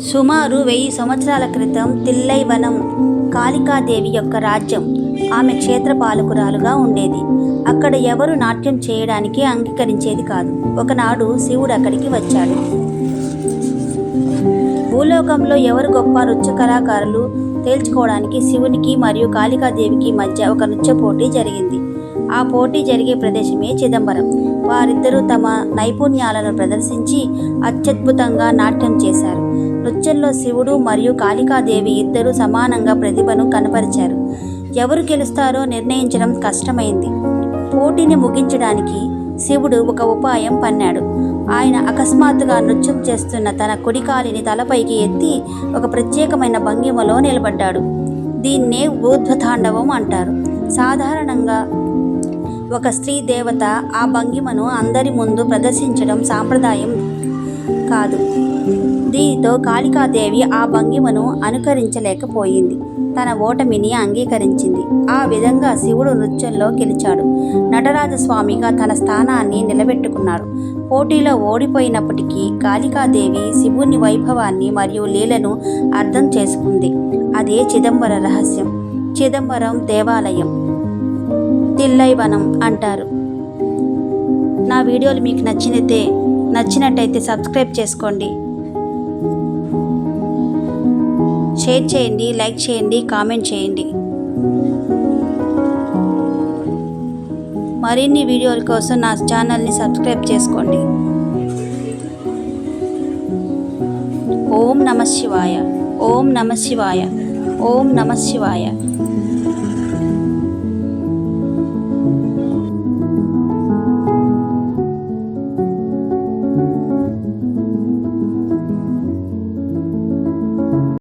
సుమారు వెయ్యి సంవత్సరాల క్రితం తిల్లైవనం కాళికాదేవి యొక్క రాజ్యం ఆమె క్షేత్ర పాలకురాలుగా ఉండేది. అక్కడ ఎవరు నాట్యం చేయడానికి అంగీకరించేది కాదు. ఒకనాడు శివుడు అక్కడికి వచ్చాడు. భూలోకంలో ఎవరు గొప్ప నృత్య కళాకారులు తేల్చుకోవడానికి శివునికి మరియు కాళికాదేవికి మధ్య ఒక నృత్య పోటీ జరిగింది. ఆ పోటీ జరిగే ప్రదేశమే చిదంబరం. వారిద్దరూ తమ నైపుణ్యాలను ప్రదర్శించి అత్యద్భుతంగా నాట్యం చేశారు. నృత్యంలో శివుడు మరియు కాళికాదేవి ఇద్దరు సమానంగా ప్రతిభను కనపరిచారు. ఎవరు గెలుస్తారో నిర్ణయించడం కష్టమైంది. పోటీని ముగించడానికి శివుడు ఒక ఉపాయం పన్నాడు. ఆయన అకస్మాత్తుగా నృత్యం చేస్తున్న తన కుడికాలిని తలపైకి ఎత్తి ఒక ప్రత్యేకమైన భంగిమలో నిలబడ్డాడు. దీన్నే ఊర్ధ్వతాండవం అంటారు. సాధారణంగా ఒక స్త్రీ దేవత ఆ భంగిమను అందరి ముందు ప్రదర్శించడం సాంప్రదాయం కాదు. దీంతో కాళికాదేవి ఆ భంగిమను అనుకరించలేకపోయింది. తన ఓటమిని అంగీకరించింది. ఆ విధంగా శివుడు నృత్యంలో గెలిచాడు. నటరాజస్వామిగా తన స్థానాన్ని నిలబెట్టుకున్నాడు. పోటీలో ఓడిపోయినప్పటికీ కాళికాదేవి శివుని వైభవాన్ని మరియు లీలను అర్థం చేసుకుంది. అదే చిదంబర రహస్యం. చిదంబరం దేవాలయం. తిల్లైవనం అంటారు. నా వీడియోలు మీకు నచ్చినతే నచ్చినట్టయితే సబ్స్క్రైబ్ చేసుకోండి. షేర్ చేయండి లైక్ చేయండి కామెంట్ చేయండి. మరిన్ని వీడియోల కోసం నా ఛానల్ని సబ్స్క్రైబ్ చేసుకోండి. ఓం నమ శివాయ. ఓం నమ శివాయ. ఓం నమ శివాయ.